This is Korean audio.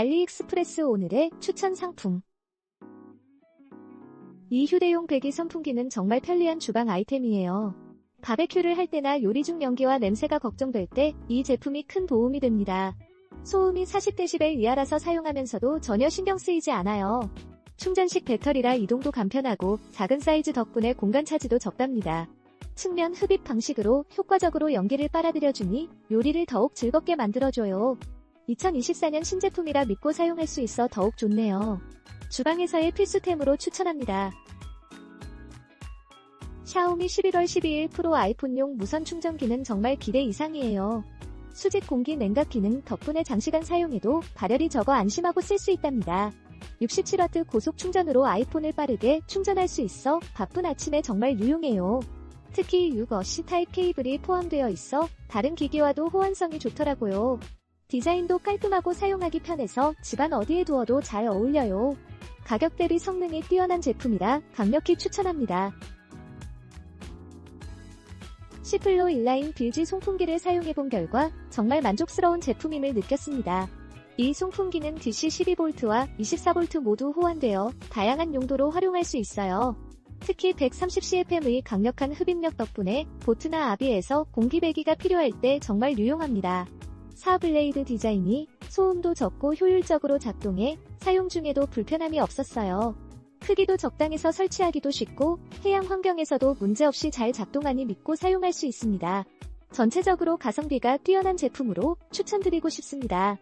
알리익스프레스 오늘의 추천 상품. 이 휴대용 배기 선풍기는 정말 편리한 주방 아이템이에요. 바베큐를 할 때나 요리 중 연기와 냄새가 걱정될 때 이 제품이 큰 도움이 됩니다. 소음이 40dB 이하라서 사용하면서도 전혀 신경 쓰이지 않아요. 충전식 배터리라 이동도 간편하고 작은 사이즈 덕분에 공간 차지도 적답니다. 측면 흡입 방식으로 효과적으로 연기를 빨아들여주니 요리를 더욱 즐겁게 만들어줘요. 2024년 신제품이라 믿고 사용할 수 있어 더욱 좋네요. 주방에서의 필수템으로 추천합니다. 샤오미 11월 12일 프로 아이폰용 무선 충전기는 정말 기대 이상이에요. 수직 공기 냉각 기능 덕분에 장시간 사용해도 발열이 적어 안심하고 쓸 수 있답니다. 67W 고속 충전으로 아이폰을 빠르게 충전할 수 있어 바쁜 아침에 정말 유용해요. 특히 6어시 타입 케이블이 포함되어 있어 다른 기기와도 호환성이 좋더라고요. 디자인도 깔끔하고 사용하기 편해서 집안 어디에 두어도 잘 어울려요. 가격 대비 성능이 뛰어난 제품이라 강력히 추천합니다. 시플로 인라인 빌지 송풍기를 사용해본 결과 정말 만족스러운 제품임을 느꼈습니다. 이 송풍기는 DC 12V와 24V 모두 호환되어 다양한 용도로 활용할 수 있어요. 특히 130cfm의 강력한 흡입력 덕분에 보트나 아비에서 공기 배기가 필요할 때 정말 유용합니다. 사블레이드 디자인이 소음도 적고 효율적으로 작동해 사용 중에도 불편함이 없었어요. 크기도 적당해서 설치하기도 쉽고 해양 환경에서도 문제없이 잘 작동하니 믿고 사용할 수 있습니다. 전체적으로 가성비가 뛰어난 제품으로 추천드리고 싶습니다.